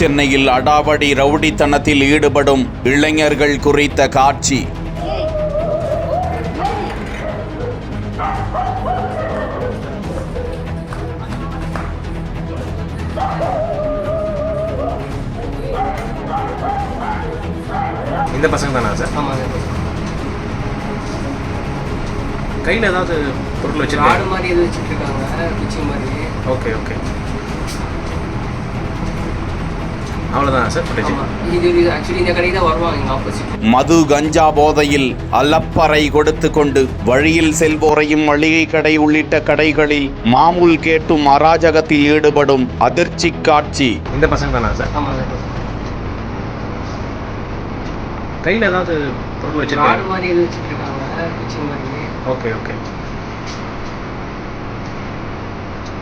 சென்னையில் அடாவடி ரவுடித்தனத்தில் ஈடுபடும் இளைஞர்கள் குறித்த காட்சி. இந்த பசங்க தானா சார்? ஆமாங்க கையில் ஏதாவது பொருள் மாதிரி வச்சுட்டு இருக்காங்க குச்சி மாதிரி. Okay okay. அவ்வளோதான் சார் ஃபுட்டேஜ் ஆமா. இது இது ஆக்சுவலி இந்த கடைக்கு தான் வருவாங்க இங்கே ஆப்போசிட் மது கஞ்சா போதையில் அலப்பறை கொடுத்து கொண்டு வழியில் செல்வோரையும் மளிகை கடை உள்ளிட்ட கடைகளில் மாமூல் கேட்டும் அராஜகத்தில் ஈடுபடும் அதிர்ச்சி காட்சி. இந்த பசங்க தானா சார் ஆமாங்க கையில் ஏதாவது பொருள் வச்சிருக்காங்க? மாதிரி ஓகே ஓகே அவ்வளோதான் சார் ஃபுட்டேஜ் ஆமா இது இது ஆக்சுவலி இந்த கடைக்கு தான்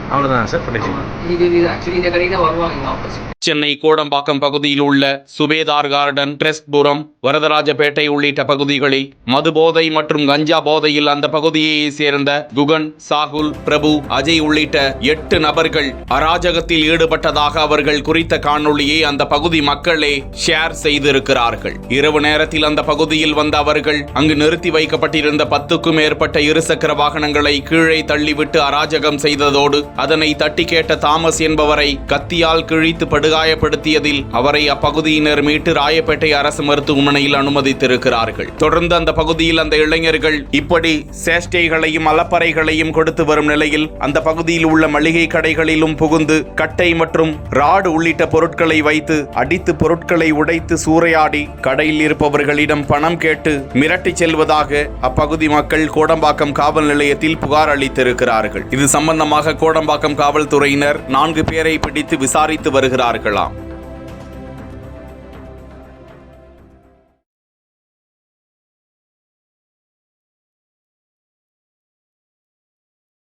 ஆப்போசிட் சென்னை கோடம்பாக்கம் பகுதியில் உள்ள சுபேதார் கார்டன் கிரெஸ்ட்புரம் வரதராஜபேட்டை உள்ளிட்ட பகுதிகளில் மது போதை மற்றும் கஞ்சா போதையில் அந்த பகுதியைச் சேர்ந்த குகன் சாகுல் பிரபு அஜய் உள்ளிட்ட எட்டு நபர்கள் அராஜகத்தில் ஈடுபட்டதாக அவர்கள் குறித்த காணொளியை அந்த பகுதி மக்களே ஷேர் செய்திருக்கிறார்கள். இரவு நேரத்தில் அந்த பகுதியில் வந்த அவர்கள் அங்கு நிறுத்தி வைக்கப்பட்டிருந்த பத்துக்கும் மேற்பட்ட இருசக்கர வாகனங்களை கீழே தள்ளிவிட்டு அராஜகம் செய்ததோடு அதனை தட்டி கேட்ட தாமஸ் என்பவரை கத்தியால் கிழித்து படுகாயப்படுத்தியதில் அவரை அப்பகுதியினர் மீட்டு ராயப்பேட்டை அரசு மருத்துவமனையில் அனுமதித்திருக்கிறார்கள். தொடர்ந்து அந்த பகுதியில் அந்த இளைஞர்கள் இப்படி சேஷ்டைகளையும் அலப்பறைகளையும் கொடுத்து வரும் நிலையில் அந்த பகுதியில் உள்ள மளிகை கடைகளிலும் புகுந்து கட்டை மற்றும் ராடு உள்ளிட்ட பொருட்களை வைத்து அடித்து பொருட்களை உடைத்து சூறையாடி கடையில் இருப்பவர்களிடம் பணம் கேட்டு மிரட்டிச் செல்வதாக அப்பகுதி மக்கள் கோடம்பாக்கம் காவல் நிலையத்தில் புகார் அளித்திருக்கிறார்கள். இது சம்பந்தமாக கோடம்பாக்கம் காவல்துறையினர் நான்கு பேரை பிடித்து விசாரித்து வருகிறார்களாம்.